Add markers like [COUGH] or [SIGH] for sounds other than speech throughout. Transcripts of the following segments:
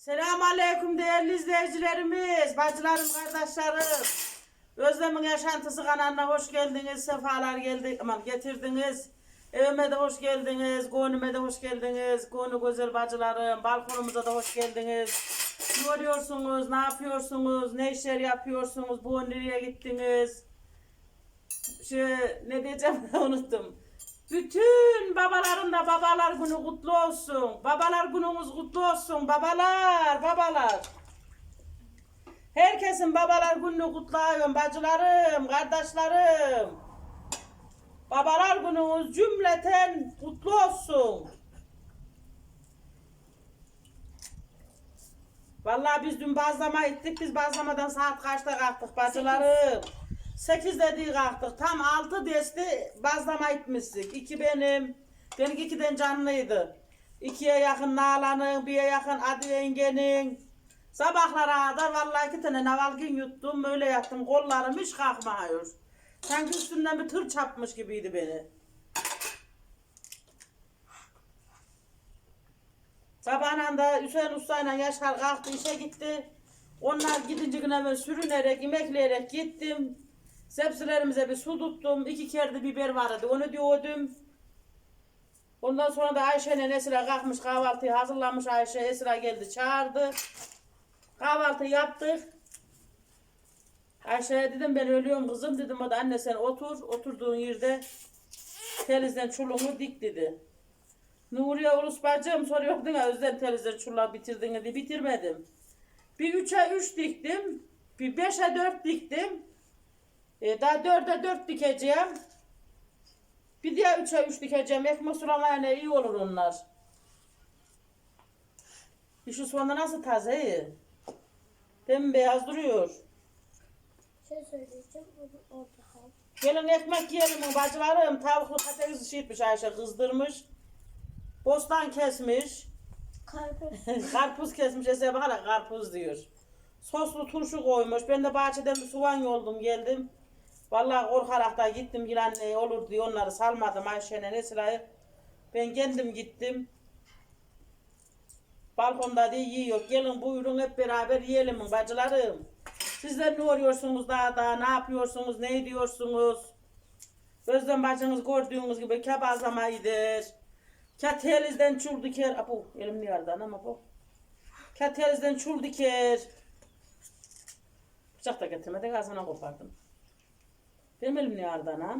Selamun Aleyküm değerli izleyicilerimiz, bacılarım, kardeşlerim. Özlem'in yaşantısı kanalına hoş geldiniz, sefalar geldi, aman getirdiniz. Evime de hoş geldiniz, konuma da hoş geldiniz, konu güzel bacılarım, balkonumuza da hoş geldiniz. Ne arıyorsunuz, ne yapıyorsunuz, ne işler yapıyorsunuz, bu nereye gittiniz? Şu ne diyeceğim [LAUGHS] unuttum. Bütün babaların da babalar günü kutlu olsun. Babalar gününüz kutlu olsun. Babalar, babalar. Herkesin babalar gününü kutlayın bacılarım, kardeşlerim. Babalar gününüz cümleten kutlu olsun. Vallahi biz dün bazlama ettik. Biz bazlamadan saat kaçta kalktık bacılarım? 8 dediği kalktık. Tam 6 desti bazlama etmiştik. İki benim. Benimki ikiden canlıydı. İkiye yakın Nalan'ın, bire yakın Adi yengenin. Sabahlara kadar vallahi iki tane navalgin yuttum. Böyle yattım. Kollarım hiç kalkmıyor. Sanki üstünden bir tır çarpmış gibiydi beni. Sabahın da Hüseyin Usta'yla Yaşar kalktı işe gitti. Onlar gidince yine ben sürünerek, imekleyerek gittim. Sebzelerimize bir su tuttum. İki kerde biber vardı. Onu diyordum. Ondan sonra da Ayşe'nin Esra kalkmış kahvaltıyı hazırlamış Ayşe. Esra geldi çağırdı. Kahvaltı yaptık. Ayşe'ye dedim ben ölüyorum kızım dedim. O da anne sen otur. Oturduğun yerde telizden çuluğunu dik dedi. Nuriye Ulus bacım soruyordun ya Özlem telizden çuluğu bitirdin dedi. Bitirmedim. Bir üçe üç diktim. Bir beşe dört diktim. E, daha dörde dört dikeceğim. Bir diğer üçe üç dikeceğim. Ekmek sulamaya iyi olur onlar. Şu soğanı nasıl taze. Bembeyaz duruyor. Şey söyleyeceğim orada kal. Gelin ekmek yiyelim bacılarım. Tavuklu patates şişmiş Ayşe kızdırmış. Bostan kesmiş. Karpuz. [LAUGHS] karpuz kesmiş. Eseye bakarak karpuz diyor. Soslu turşu koymuş. Ben de bahçeden bir soğan yoldum geldim. Vallahi korkarak da gittim yılan ne olur diye onları salmadım Ayşe'ne Esra'yı. Ben kendim gittim. Balkonda diye yiyor. Gelin buyurun hep beraber yiyelim bacılarım. Sizler ne arıyorsunuz daha da ne yapıyorsunuz ne ediyorsunuz? Özlem bacınız gördüğünüz gibi kebazlamayıdır. Katelizden çul diker. Apo elim niye aradan ama bu. Katelizden çul diker. Bıçak da getirmedik ağzına kopardım. Benim elim niye aradan ha?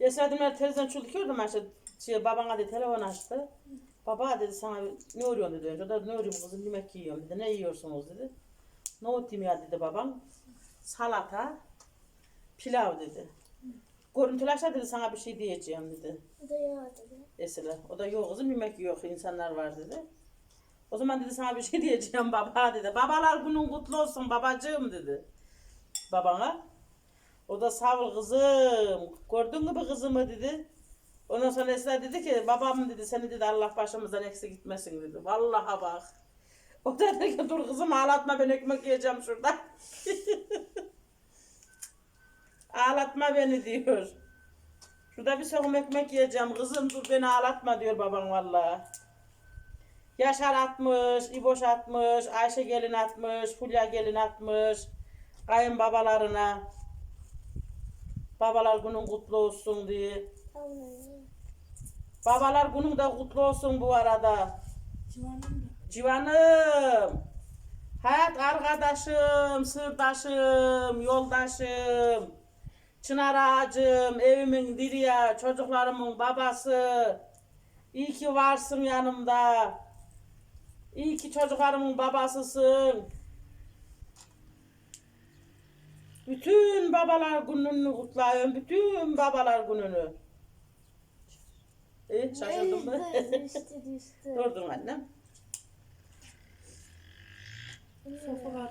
Esra Demirel televizyon çul dikiyordum işte. Şey, babana dedi telefon açtı. Baba dedi sana ne örüyorsun dedi önce. O da ne örüyorum kızım yemek yiyorum dedi. Ne yiyorsunuz dedi. Nohut yemeği dedi babam. Salata, pilav dedi. Görüntülaşta dedi sana bir şey diyeceğim dedi. Bu da yağ dedi. Esra. O da yok kızım yemek yok insanlar var dedi. O zaman dedi sana bir şey [LAUGHS] diyeceğim baba dedi. Babalar günün kutlu olsun babacığım dedi. Babana. O da sağ ol kızım. Gördün mü bu kızımı dedi. Ondan sonra Esra dedi ki babam dedi seni dedi Allah başımızdan eksik gitmesin dedi. Vallahi bak. [LAUGHS] O da dedi ki dur kızım ağlatma ben ekmek yiyeceğim şurada. [LAUGHS] ağlatma beni diyor. Şurada bir soğum ekmek yiyeceğim kızım dur beni ağlatma diyor babam vallahi. Yaşar atmış, İboş atmış, Ayşe gelin atmış, Fulya gelin atmış. Kayınbabalarına. Babalar günün kutlu olsun diye. Babalar günün de kutlu olsun bu arada. Civanım da. Civanım. Hayat arkadaşım, sırdaşım, yoldaşım. Çınar ağacım, evimin diriya, çocuklarımın babası. İyi ki varsın yanımda. İyi ki çocuklarımın babasısın. Bütün babalar gününü kutlayın. Bütün babalar gününü. İyi şaşırdın mı? [LAUGHS] Durdun annem.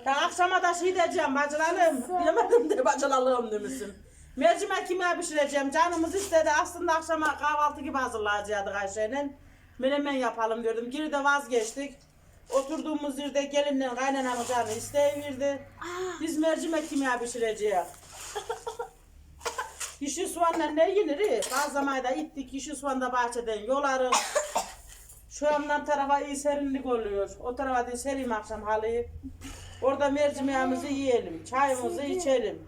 Ya akşama da şey diyeceğim bacılalım. Diyemedim de bacılalım demişsin. Mercimek kime pişireceğim. Canımız istedi. Aslında akşama kahvaltı gibi hazırlayacaktık Ayşe'nin. Menemen yapalım diyordum. Geri de vazgeçtik. Oturduğumuz yerde gelinle kaynanamız canı isteyiverdi. Biz mercimek kime pişireceğiz. Yeşil soğanla ne yenir? Bazı zamanında ittik yeşil soğanda bahçeden yolarım. Şu yandan tarafa iyi serinlik oluyor. O tarafa da sereyim akşam halıyı. Orada mercimeğimizi yiyelim. Çayımızı içelim.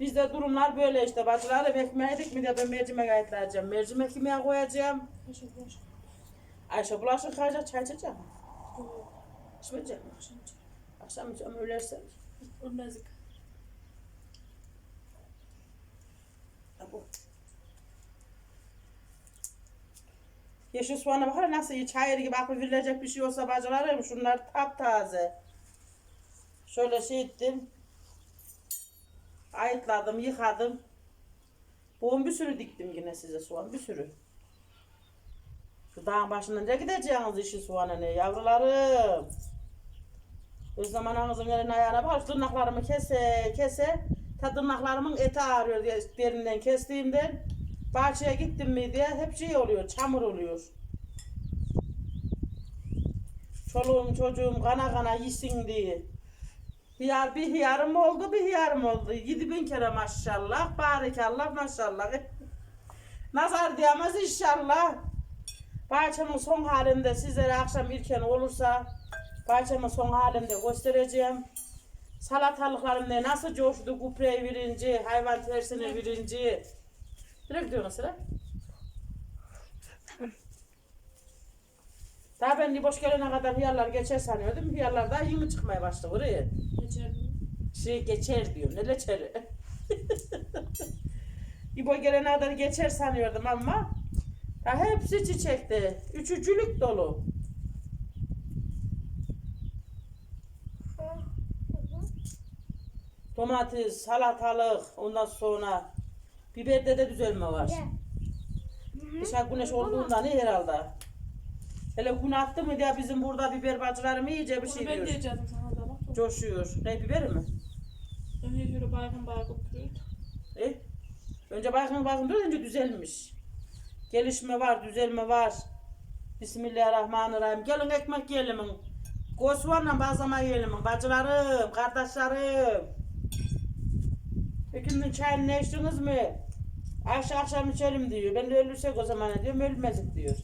Bizde durumlar böyle işte. Bacılarım ekmeği yedik mi de ben mercimek ayıtlayacağım. Mercimek yemeğe koyacağım. Teşekkür ederim. Ayşe bulaşık kayacak, çay içecek mi? İçmeyecek mi? Akşam içeceğim ölersen. Ölmezlik. Ha, bu. Yeşil soğana bakar nasıl iyi çayır gibi akıl verilecek bir şey olsa bacılarım şunlar taptaze. Şöyle şey ettim. Ayıtladım, yıkadım. Boğum bir sürü diktim yine size soğan, bir sürü. Şu dağın başından ne gideceğiniz yeşil soğana ne yavrularım. O zaman ağzın elin ayağına bak, tırnaklarımı kese kese, ta tırnaklarımın eti ağrıyor diye derinden kestiğimden. Bahçeye gittim mi diye hep şey oluyor, çamur oluyor. Çoluğum çocuğum kana kana yesin diye. Hiyar, bir hiyarım oldu, bir hiyarım oldu. Yedi bin kere maşallah, barikallah maşallah. [LAUGHS] Nazar diyemez inşallah. Bahçemin son halinde sizlere akşam erken olursa bahçemin son halinde göstereceğim. Salatalıklarım ne nasıl coştu kupreyi birinci, hayvan tersini birinci. Nereye gidiyorsun sıra? Daha ben boş gelene kadar hıyarlar geçer sanıyordum. Hıyarlar daha yeni çıkmaya başladı buraya. Geçer mi? Şey geçer diyorum. Ne leçer? [LAUGHS] İbo gelene kadar geçer sanıyordum ama ya hepsi çiçekti. Üçücülük dolu. Domates, salatalık, ondan sonra biberde de düzelme var. Dışarı güneş olduğundan iyi herhalde. Hele gün attı mı diye bizim burada biber bacılarım iyice bir Onu şey ben diyor. diyeceğim sana da bak. Coşuyor. Ne biberi mi? Önce şöyle baygın baygın duruyor. E? Önce bakın bakın dur önce düzelmiş. Gelişme var, düzelme var. Bismillahirrahmanirrahim. Gelin ekmek yiyelim. Kosoğanla bazlama yiyelim. Bacılarım, kardeşlerim. İkindin çayını ne içtiniz mi? Akşam akşam içelim diyor. Ben de ölürsek o zaman diyorum, ölmezdik diyor.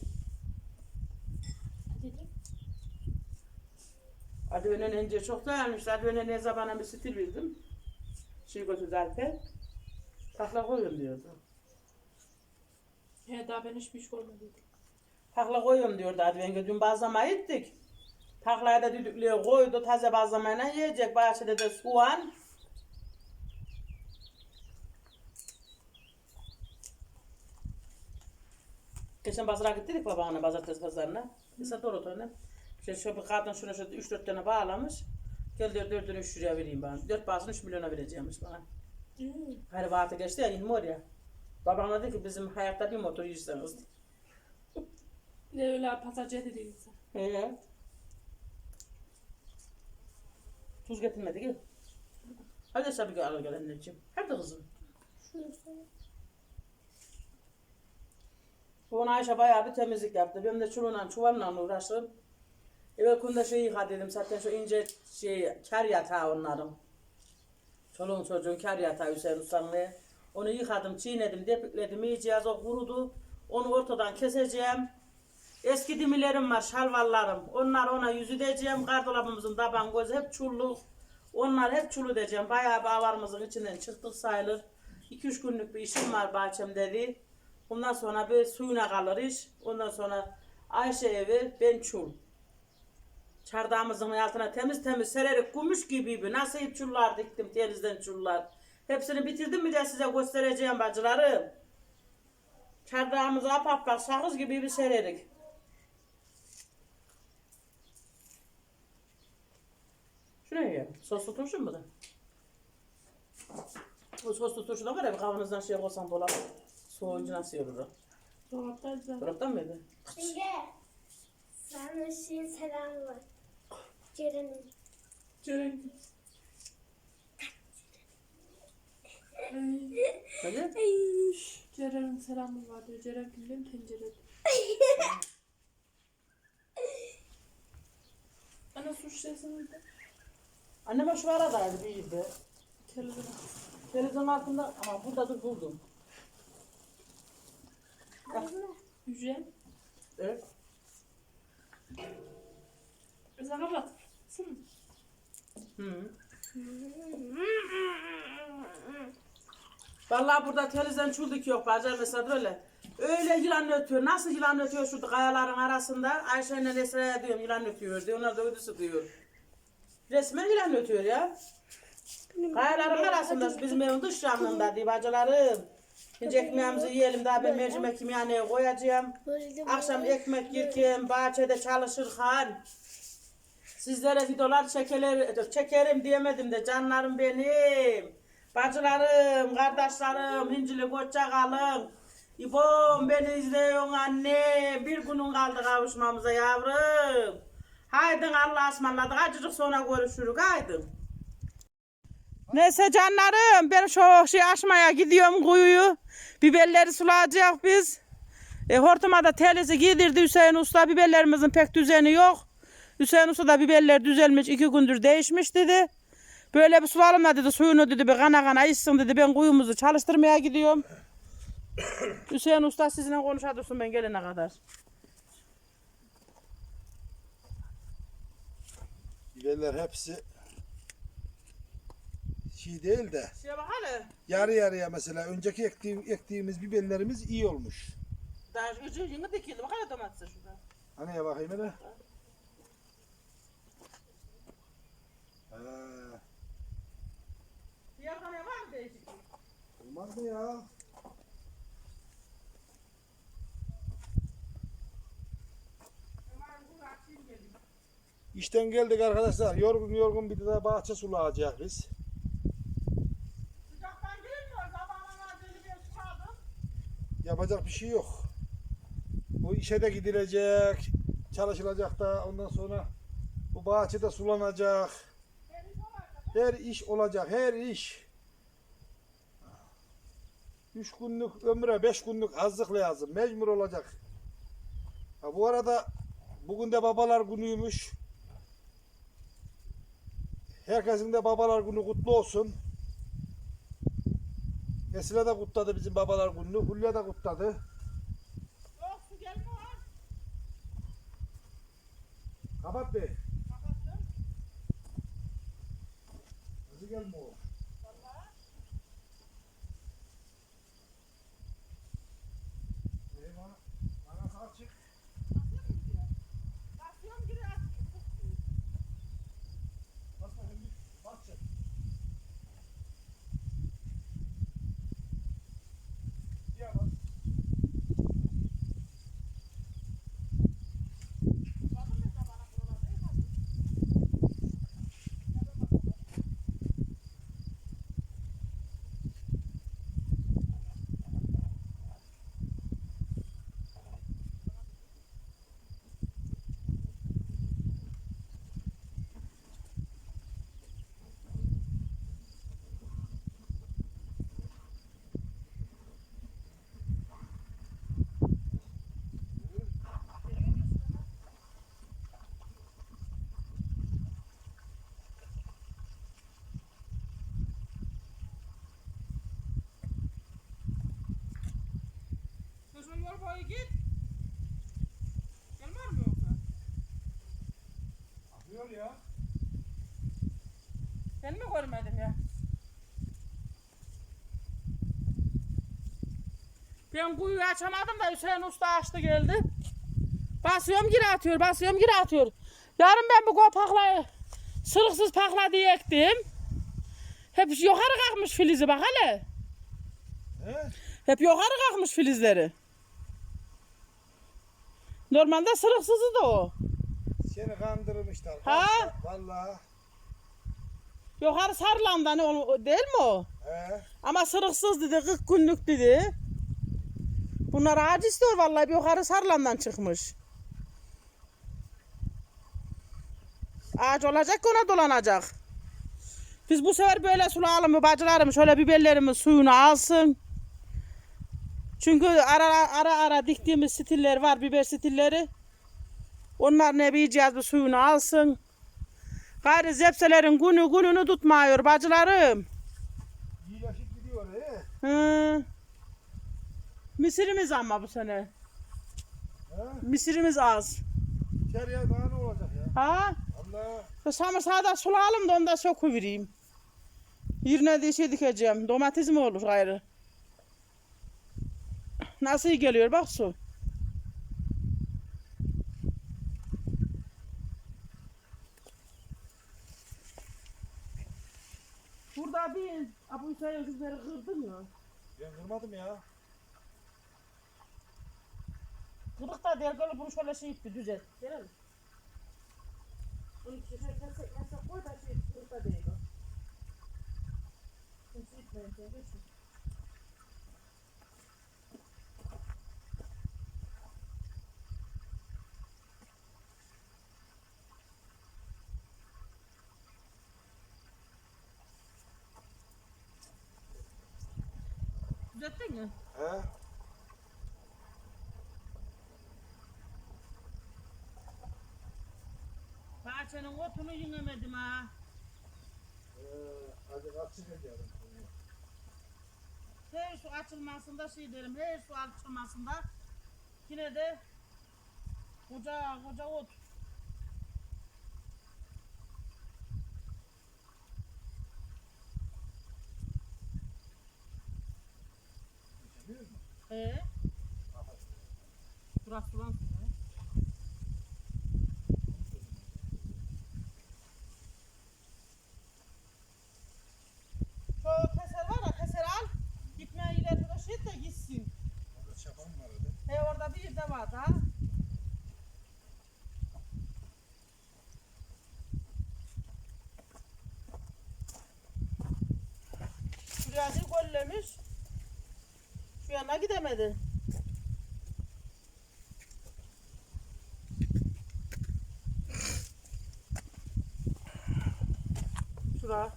Hadi önen önce çok dayanmış. Hadi önen ne zamana bir stil bildim. Şey götürdü Alper. Takla koyun diyordu. He daha ben hiçbir iş görmedim. Takla koyun diyordu ben dün bazlama ettik. Taklayı da düdüklüğe koydu taze bazlamayla yiyecek. Bahçede de soğan. Geçen pazara gittik babana pazartesi pazarına. Mesela doğru tane. İşte şu bir kadın şuna şu 3-4 tane bağlamış. Gel diyor 4'ünü 3 liraya vereyim bana. 4 bağısını 3 milyona vereceğimmiş bana. Hmm. Hani vakti geçti ya inme oraya. Babam dedi ki bizim hayatta bir motor yiyorsanız. Ne öyle pazarcı dediğinizde. Ee? Tuz getirmedi gel. Hadi sabah al gel anneciğim. Hadi kızım. Bu Ayşe bayağı bir temizlik yaptı. Ben de çuvalla çuvalla uğraştım. Eve kunde şey yıka dedim. Zaten şu ince şey kar yatağı onların. Çoluğun çocuğun kar yatağı Hüseyin Usta'nın. Onu yıkadım, çiğnedim, depikledim. iyice az o kurudu. Onu ortadan keseceğim. Eski dimilerim var, şalvarlarım. Onlar ona yüzü diyeceğim. Gardolabımızın taban gözü hep çulluk. Onlar hep çulu diyeceğim. Bayağı bir avarımızın içinden çıktık sayılır. 2-3 günlük bir işim var bahçem dedi. Ondan sonra bir suyuna kalır iş. Ondan sonra Ayşe evi, ben çul. Çardağımızın altına temiz temiz sererek gümüş gibiydi. Nasıl hep çullar diktim denizden çullar. Hepsini bitirdim mi de size göstereceğim bacılarım. Çardağımızı apap bak sakız gibi bir sererik. Şu ne ya? Soslu turşu mu da? Bu soslu turşu da var ya bir kavanozdan şey koysan dolap. Soğuyunca nasıl olur o? Dolapta güzel. Dolaptan mıydı? Şimdi sana şey selam var. Ceren'in. Ceren. Hadi. Ceren'in selamı var diyor. Ceren kimden tencere. Ana su şişesini de. Annem şu aradaydı bir iyiydi. Televizyon. Televizyon altında ama burada dur buldum. Güzel. Evet. Bize kapat. Sın. Hı. Vallahi burada televizyon çulduk yok bazen mesela böyle. Öyle yılan ötüyor. Nasıl yılan ötüyor şurada kayaların arasında? Ayşe ile Esra'ya diyorum yılan ötüyor diyor. Onlar da ödüsü diyor. Resmen yılan ötüyor ya. Kayaların arasında bizim evin dış camında diye bacılarım. Şimdi ekmeğimizi yiyelim daha ben mercimek kimyaneye koyacağım. Akşam ekmek yerken bahçede çalışırken sizlere videolar çekeler, çekerim diyemedim de canlarım benim. Bacılarım, kardeşlerim, hincili koça kalın. İbom beni izliyorsun anne. Bir günün kaldı kavuşmamıza yavrum. Haydın Allah'a ısmarladık. Acıcık sonra görüşürük. Haydın. Neyse canlarım ben şu şey açmaya gidiyorum kuyuyu. Biberleri sulayacak biz. E, hortuma da telizi giydirdi Hüseyin Usta. Biberlerimizin pek düzeni yok. Hüseyin Usta da biberler düzelmiş. iki gündür değişmiş dedi. Böyle bir sulalım dedi. Suyunu dedi bir kana kana içsin dedi. Ben kuyumuzu çalıştırmaya gidiyorum. [COUGHS] Hüseyin Usta sizinle konuşa dursun ben gelene kadar. Biberler hepsi şey değil de Şeye bak hele. yarı yarıya mesela önceki ektiğim, ektiğimiz biberlerimiz iyi olmuş. Daha ucu yeni dikildi. Bak hele domatesi şurada. Hani ya bakayım hele. Ha, Diğer kanaya var mı değişiklik? olmaz mı ya? İşten geldik arkadaşlar. Yorgun yorgun bir de bahçe sulayacak biz. Sıcaktan girmiyor. Sabahına acele bir çıkardım. Yapacak bir şey yok. Bu işe de gidilecek, çalışılacak da ondan sonra bu bahçede sulanacak. Her iş olacak, her iş. Üç günlük ömre, beş günlük azlık lazım. Mecbur olacak. Ha, bu arada bugün de babalar günüymüş. Herkesin de babalar günü kutlu olsun. Esra da kutladı bizim babalar gününü. Hulya da kutladı. Kapat be. Nasıl gelme o? Ee, bana, bana saat çık. Basıyorum geri atayım. Bas bakayım bir. Bas çek. Ya bas. Yol boyu git. Gelmez mi yoksa? Akıyor ya. Ben mi görmedim ya? Ben kuyuyu açamadım da Hüseyin Usta açtı geldi. Basıyorum geri atıyor, basıyorum geri atıyor. Yarın ben bu kopakla sırıksız pakla diye ektim. Hep yukarı kalkmış filizi bak hele. He? Hep yukarı kalkmış filizleri. Normalde sırıksızı da o. Seni kandırmışlar. Ha? Vallahi. Yukarı sarılandan o, değil mi o? He. Ama sırıksız dedi, 40 günlük dedi. Bunlar ağaç istiyor vallahi bir yukarı sarılandan çıkmış. Ağaç olacak ki ona dolanacak. Biz bu sefer böyle sulayalım mı bacılarım şöyle biberlerimiz suyunu alsın. Çünkü ara ara ara diktiğimiz stiller var biber stilleri. Onlar ne bileceğiz bir suyunu alsın. Gayrı zepselerin günü gününü tutmuyor bacılarım. Hı. Misirimiz ama bu sene. He? Misirimiz az. İçeriye daha ne olacak ya? Ha? Allah. Bu Samırsağı da onu da söküvereyim. Yerine de şey dikeceğim. Domates mi olur gayrı? Nasıl iyi geliyor bak su. Burada bir abu sayı öküzleri kırdın mı? Ben kırmadım ya. Kırık da der böyle bunu şöyle şey itti düzelt. Verelim. Bunu şöyle kesek koy da şey kırık da. Bunu şey itmeyin sen geçin. Düzelttin mi? He? Bahçenin otunu yinemedim ha. Ee, hadi açık ediyorum. Her su açılmasında şey derim, her su açılmasında yine de koca koca ot. Ee? Burası sulan su. ya. Şu keser var ya keser al. Gitmeye ileride de şey de gitsin. Orada çapan var hadi. He orada bir de var ha. Şuraya bir gollemiş. Yana gidemedi. Şura.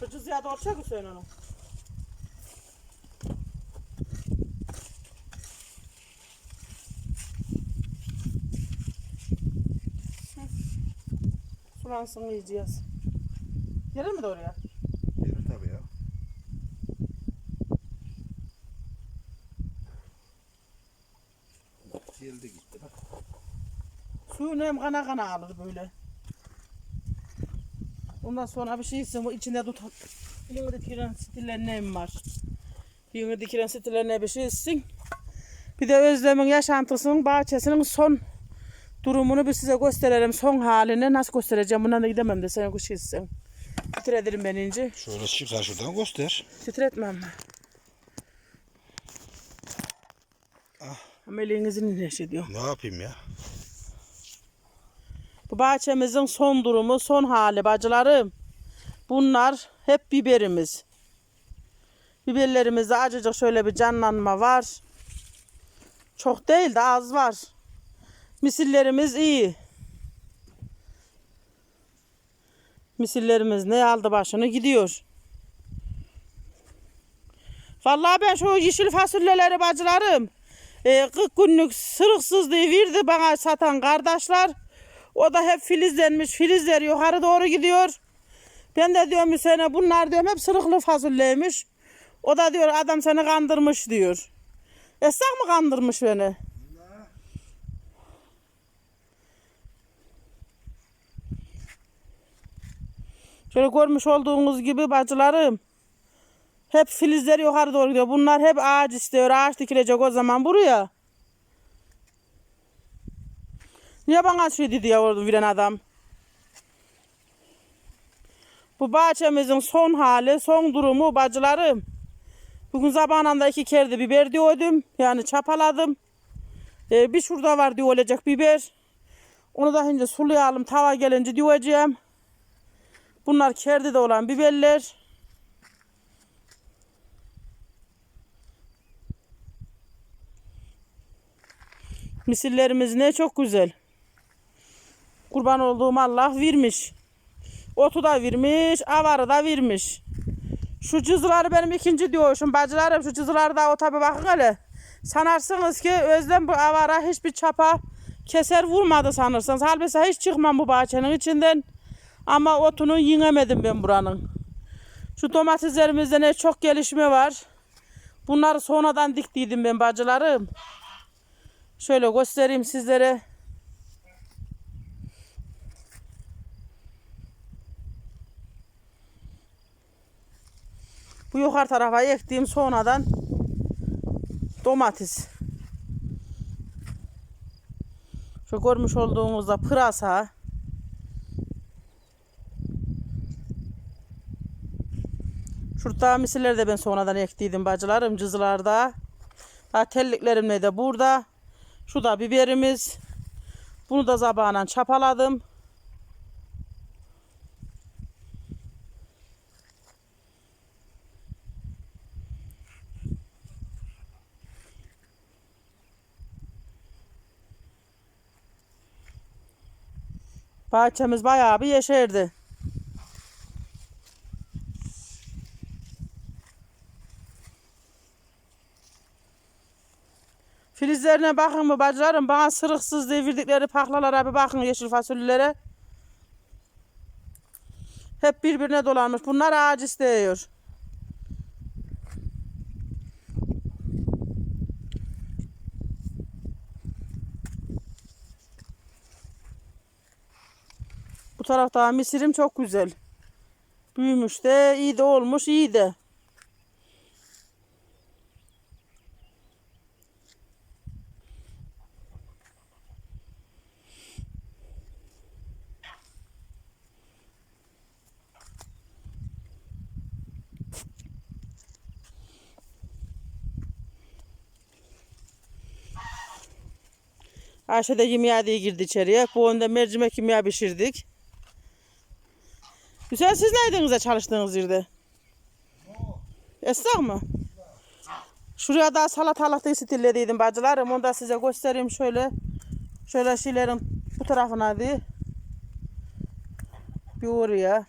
Fıçı ziyade mı sen onu? Sulansın yiyeceğiz. Gelir mi de oraya? Gelir tabii ya. Geldi gitti bak. Suyunu hem kana kana alır böyle. Ondan sonra bir şey bu içinde tut. Yine dikilen stillerine var. Yine dikilen stillerine bir şey içsin. Bir de Özlem'in yaşantısının bahçesinin son durumunu bir size gösterelim. Son halini nasıl göstereceğim? Bundan da gidemem de sen kuş içsin. Titredim ben ince. Şöyle çıkar şuradan göster. Titretmem. Ama elinizin neş ediyor. Ne yapayım ya? Bu bahçemizin son durumu, son hali bacılarım. Bunlar hep biberimiz. Biberlerimizde acıcık şöyle bir canlanma var. Çok değil de az var. Misillerimiz iyi. Misillerimiz ne aldı başını gidiyor. Vallahi ben şu yeşil fasulyeleri bacılarım. E, 40 günlük sırıksızlığı verdi bana satan kardeşler. O da hep filizlenmiş. Filizler yukarı doğru gidiyor. Ben de diyorum sene bunlar diyorum hep sırıklı fasulyeymiş. O da diyor adam seni kandırmış diyor. Esnaf mı kandırmış beni? Şöyle görmüş olduğunuz gibi bacılarım. Hep filizler yukarı doğru gidiyor. Bunlar hep ağaç istiyor. Ağaç dikilecek o zaman buraya. Niye bana şey dedi ya orada veren adam? Bu bahçemizin son hali, son durumu bacılarım. Bugün zamanında iki kere biber diyordum. Yani çapaladım. Ee, bir şurada var diye olacak biber. Onu da şimdi sulayalım. Tava gelince diyeceğim. Bunlar kerdide olan biberler. Misillerimiz ne çok güzel. Kurban olduğum Allah vermiş. Otu da vermiş, avarı da vermiş. Şu cızıları benim ikinci diyormuşum bacılarım. Şu cızıları da o tabi bakın hele. Sanarsınız ki Özlem bu avara hiçbir çapa keser vurmadı sanırsınız. Halbuki hiç çıkmam bu bahçenin içinden. Ama otunu yinemedim ben buranın. Şu domateslerimizde ne çok gelişme var. Bunları sonradan diktiydim ben bacılarım. Şöyle göstereyim sizlere. Bu yukarı tarafa ektiğim sonradan domates. Şu görmüş olduğunuzda pırasa. Şurada misilleri de ben sonradan ektiydim bacılarım cızılarda. Ha telliklerim de burada. Şu da biberimiz. Bunu da zabağına çapaladım. Bahçemiz bayağı bir yeşerdi. Filizlerine bakın mı bacılarım? Bana sırıksız devirdikleri paklalara bir bakın yeşil fasulyelere. Hep birbirine dolanmış. Bunlar ağaç istiyor. Bu tarafta misirim çok güzel. Büyümüş de, iyi de olmuş, iyi de. Ayşe de diye girdi içeriye. Bu önde mercimek yemeği pişirdik. Güzel siz neydiniz de çalıştığınız yerde? Esnaf mı? Şuraya da salatalık da stillediydim bacılarım. Onu da size göstereyim şöyle. Şöyle şeylerin bu tarafına diye. Bir oraya.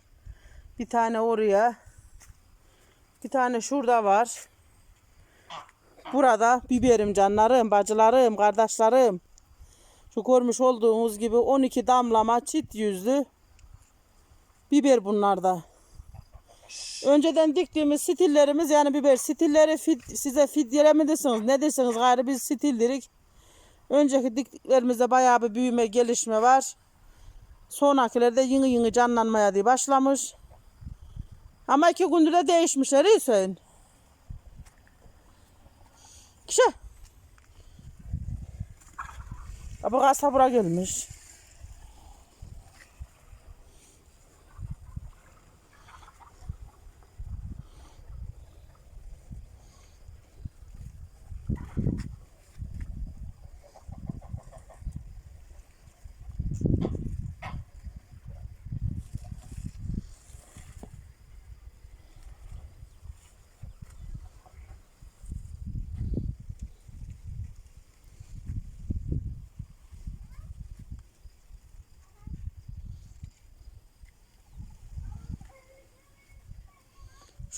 Bir tane oraya. Bir tane şurada var. Burada biberim canlarım, bacılarım, kardeşlerim. Şu görmüş olduğunuz gibi 12 damlama çit yüzlü biber bunlarda. Önceden diktiğimiz stillerimiz yani biber stilleri fit, size fidyele mi ne desiniz gayrı biz stil dedik. Önceki diktiklerimizde bayağı bir büyüme gelişme var. Sonrakilerde yeni yeni canlanmaya diye başlamış. Ama iki gündür de değişmişler Hüseyin. Kişi. Bu gazete bura gelmiş.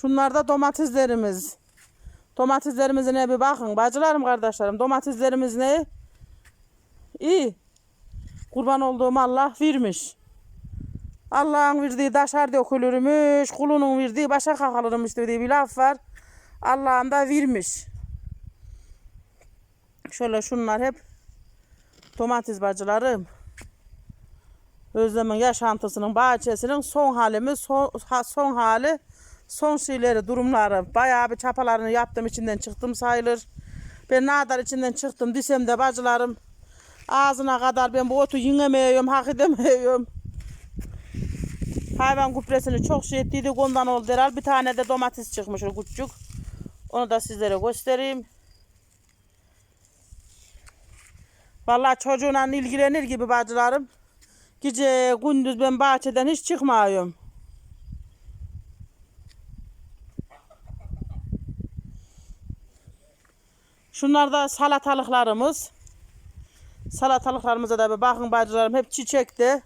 Şunlar da domateslerimiz. Domateslerimize bir bakın. Bacılarım kardeşlerim domateslerimiz ne? İyi. Kurban olduğum Allah vermiş. Allah'ın verdiği taşar dökülürmüş. Kulunun verdiği başa kakılırmış dediği bir laf var. Allah'ın da vermiş. Şöyle şunlar hep domates bacılarım. Özlem'in yaşantısının bahçesinin son halimi, son, son hali, son şeyleri, durumları. Bayağı bir çapalarını yaptım, içinden çıktım sayılır. Ben ne kadar içinden çıktım desem de bacılarım ağzına kadar ben bu otu yiyemiyorum, hak edemiyorum. Hayvan gübresini çok şey ettiydik ondan oldu herhalde. Bir tane de domates çıkmış o küçük. Onu da sizlere göstereyim. Vallahi çocuğuna ilgilenir gibi bacılarım. Gece gündüz ben bahçeden hiç çıkmıyorum. Şunlar da salatalıklarımız. Salatalıklarımıza da bir bakın bacılarım hep çiçekti.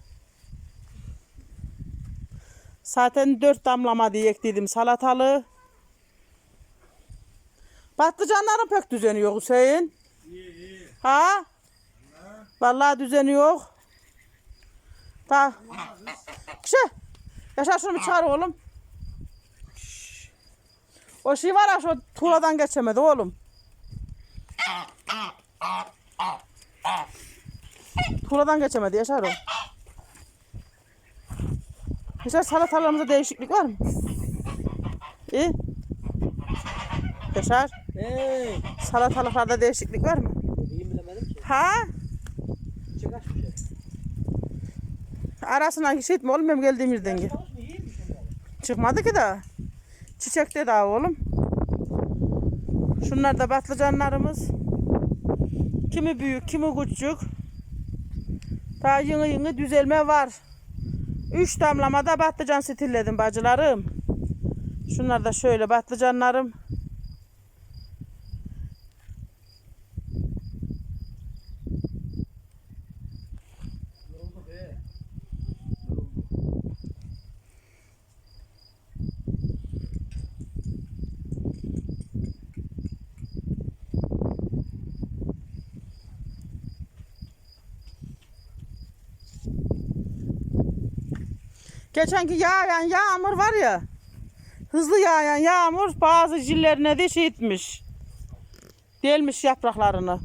Zaten dört damlama diye ektiydim salatalığı. Patlıcanların pek düzeni yok Hüseyin. Ha? Vallahi düzeni yok. Ta. Kişi. Yaşar şunu bir çağır oğlum. O şey var ya şu tuğladan geçemedi oğlum. Tuğladan geçemedi Yaşar o. Yaşar salatalarımızda değişiklik var mı? İyi. Yaşar Hey, salatalıklarda değişiklik var mı? iyi bilemedim ki. Ha? Bir şey. Arasına şey etme oğlum benim geldiğim yerden gel. Onları. Çıkmadı ki daha. Çiçekte daha oğlum. Şunlar da patlıcanlarımız. Kimi büyük, kimi küçük. Daha yeni yeni düzelme var. Üç damlamada patlıcan stilledim bacılarım. Şunlar da şöyle patlıcanlarım. Yorulduk he. Geçenki yağan yağmur var ya. Hızlı yağan yağmur bazı cillerine de şey etmiş. Delmiş yapraklarını.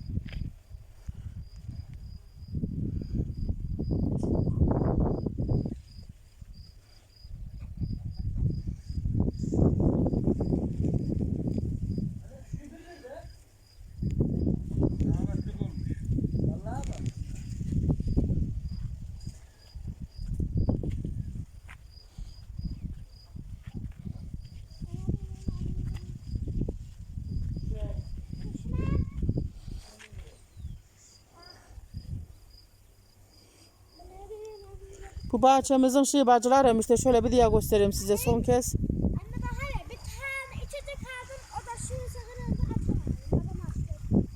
Bu bahçemizin şey bacılarım işte şöyle bir diye göstereyim size son kez. Anne bak hele bir tane içecek aldım. O da şu sakınında atamadım. Yapamazdım.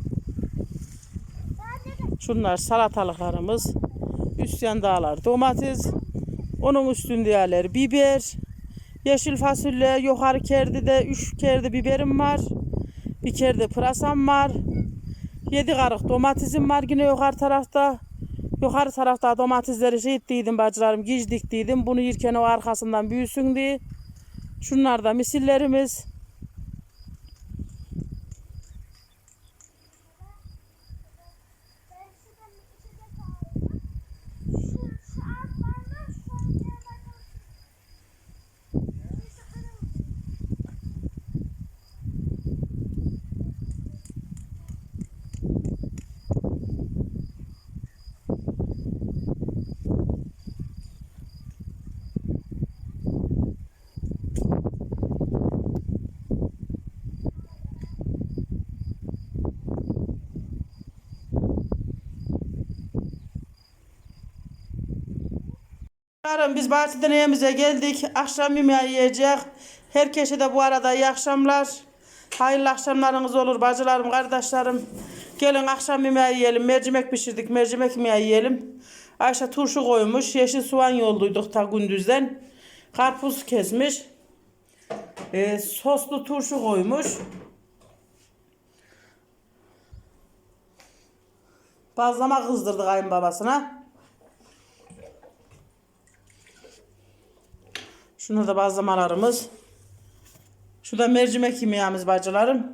Daha ne de Şunlar salatalıklarımız. Üstyan dağlar domates. Onun üstünde yerler biber. Yeşil fasulye. Yukarı kerdide üç kerde biberim var. Bir kerde pırasam var. Yedi karık domatesim var yine yukarı tarafta. Yukarı tarafta domatesleri şey ettiydim bacılarım. Giz diktiydim. Bunu yerken o arkasından büyüsün diye. Şunlar da misillerimiz. ben şuradan bir içecek aldım. Şu, şu altlardan sonra diğer bakalım. Bir sakınım. Yarın biz bahçeden evimize geldik. Akşam yemeği yiyecek. Herkese de bu arada iyi akşamlar. Hayırlı akşamlarınız olur bacılarım, kardeşlerim. Gelin akşam yemeği yiyelim. Mercimek pişirdik. Mercimek yemeği yiyelim. Ayşe turşu koymuş. Yeşil soğan yolluyduk ta gündüzden. Karpuz kesmiş. Ee, soslu turşu koymuş. Bazlama kızdırdı kayınbabasına. Şunlar da bazlamalarımız. Şu da mercimek yemeğimiz bacılarım.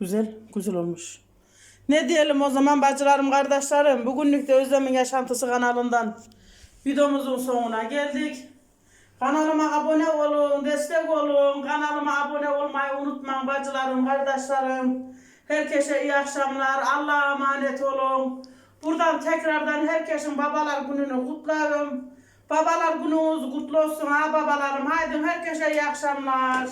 Güzel, güzel olmuş. Ne diyelim o zaman bacılarım, kardeşlerim. Bugünlük de Özlem'in Yaşantısı kanalından videomuzun sonuna geldik. Kanalıma abone olun, destek olun. Kanalıma abone olmayı unutmayın bacılarım, kardeşlerim. Herkese iyi akşamlar. Allah'a emanet olun. Buradan tekrardan herkesin babalar gününü kutlarım. Babalar gününüz kutlu olsun ha babalarım. Haydi herkese iyi akşamlar.